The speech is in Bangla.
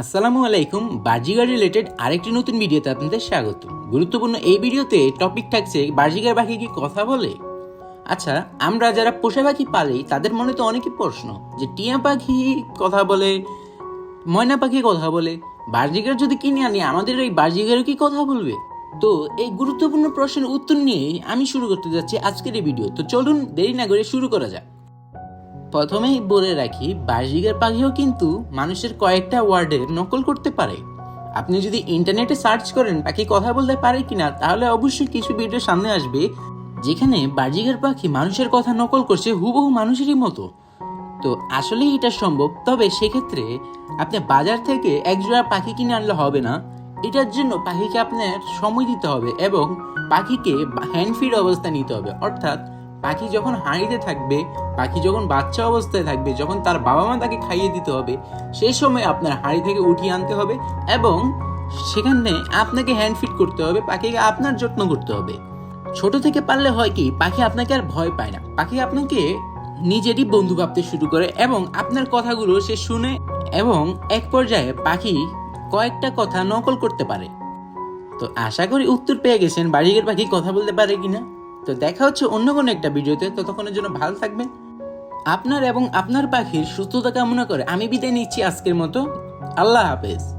আসসালামু আলাইকুম, বার্জিগার রিলেটেড আরেকটি নতুন ভিডিওতে আপনাদের স্বাগত গুরুত্বপূর্ণ এই ভিডিওতে টপিক থাকছে বার্জিগার পাখি কি কথা বলে? আচ্ছা আমরা যারা পোষা পাখি পালি, তাদের মনে তো অনেকই প্রশ্ন যে টিয়া পাখি কথা বলে, ময়না পাখি কথা বলে, বার্জিগার যদি কিনে আনি, আমাদের এই বার্জিগারও কি কথা বলবে? তো এই গুরুত্বপূর্ণ প্রশ্নের উত্তর নিয়েই আমি শুরু করতে যাচ্ছি আজকের এই ভিডিও। তো চলুন দেরি না করে শুরু করা যাক। প্রথমেই বলে রাখি বার্জিগার পাখিও কিন্তু মানুষের কয়েকটা ওয়ার্ডের নকল করতে পারে। আপনি যদি ইন্টারনেটে সার্চ করেন, পাখি কথা বলতে পারে কিনা, তাহলে অবশ্যই কিছু ভিডিও সামনে আসবে, যেখানে বার্জিগার পাখি মানুষের কথা নকল করছে হুবহু মানুষেরই মতো। তো আসলেই এটা সম্ভব, তবে সেক্ষেত্রে আপনি বাজার থেকে একজোড়া পাখি কিনে আনলে হবে না। এটার জন্য পাখিকে আপনার সময় দিতে হবে এবং পাখিকে হ্যান্ড ফিড অবস্থা নিতে হবে। অর্থাৎ পাখি যখন হাঁড়িতে থাকবে, পাখি যখন বাচ্চা অবস্থায় থাকবে, যখন তার বাবা মা তাকে খাইয়ে দিতে হবে, সেই সময় আপনার হাঁড়ি থেকে উঠিয়ে আনতে হবে এবং সেখানে আপনাকে হ্যান্ড ফিট করতে হবে, পাখিকে আপনার যত্ন করতে হবে। ছোট থেকে পারলে হয় কি, পাখি আপনাকে আর ভয় পায় না। পাখি আপনাকে নিজেরই বন্ধু ভাবতে শুরু করে এবং আপনার কথাগুলো সে শুনে এবং এক পর্যায়ে পাখি কয়েকটা কথা নকল করতে পারে। তো আশা করি উত্তর পেয়ে গেছেন। বাড়িঘর পাখি কথা বলতে পারে কিনা? তো দেখা হচ্ছে অন্য কোনো একটা ভিডিওতে, ততক্ষণের জন্য ভালো থাকবেন। আপনার এবং আপনার পাখির সুস্থতা কামনা করে আমি বিদায় নিচ্ছি আজকের মতো। আল্লাহ হাফেজ।